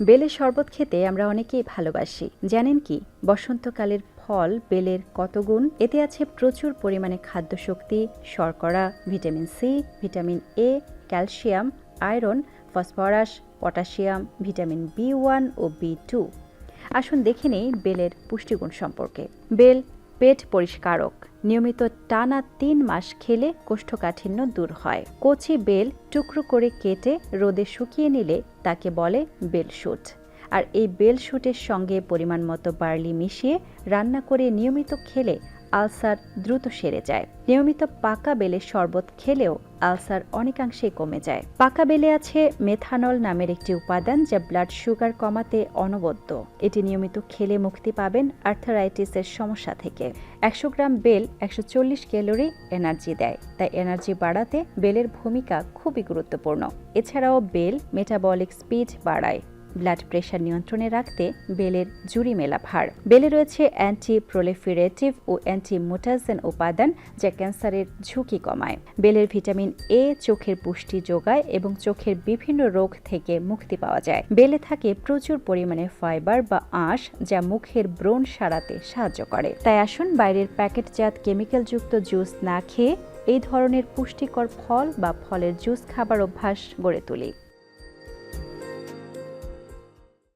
বেলের শরবত খেতে আমরা অনেকেই ভালোবাসি। জানেন কি? বসন্তকালের ফল, বেলের কত গুণ? এতে আছে প্রচুর পরিমাণে খাদ্য শক্তি শর্করা, vitamin C, vitamin A, calcium, iron, phosphorus, potassium, vitamin B one O B two. আসুন দেখে নেই বেলের পুষ্টিগুণ সম্পর্কে। বেল পেট পরিষ্কারক। নিয়মিত টানা তিন মাস খেলে কোষ্ঠকাঠিন্য দূর হয়। কচি বেল টুকরো করে কেটে রোদে শুকিয়ে নিলে তাকে বলে বেল শুট। আর এই বেল শুটের সঙ্গে পরিমাণ মতো বার্লি মিশিয়ে রান্না করে নিয়মিত খেলে আলসার দ্রুত সেরে যায়। নিয়মিত পাকা বেলের শরবত খেলেও আলসার অনেকাংশেই কমে যায়। পাকা বেলে আছে মেথানল নামের একটি উপাদান যা ব্লাড সুগার কমাতে অনবদ্য। এটি নিয়মিত খেলে মুক্তি পাবেন আর্থারাইটিসের সমস্যা থেকে। একশো গ্রাম বেল একশো চল্লিশ ক্যালোরি এনার্জি দেয়, তাই এনার্জি বাড়াতে বেলের ভূমিকা খুবই গুরুত্বপূর্ণ। এছাড়াও বেল মেটাবলিক স্পিড বাড়ায়। ব্লাড প্রেশার নিয়ন্ত্রণে রাখতে বেলের জুড়ি মেলা ভার। বেলে রয়েছে অ্যান্টি প্রোলিফারেটিভ ও অ্যান্টি মোটাজেন উপাদান যা ক্যান্সারের ঝুঁকি কমায়। বেলের ভিটামিন এ চোখের পুষ্টি যোগায় এবং চোখের বিভিন্ন রোগ থেকে মুক্তি পাওয়া যায়। বেলে থাকে প্রচুর পরিমাণে ফাইবার বা আঁশ যা মুখের ব্রণ সারাতে সাহায্য করে। তাই আসুন বাইরের প্যাকেটজাত কেমিক্যালযুক্ত জুস না খেয়ে এই ধরনের পুষ্টিকর ফল বা ফলের জুস খাবার অভ্যাস গড়ে তুলি।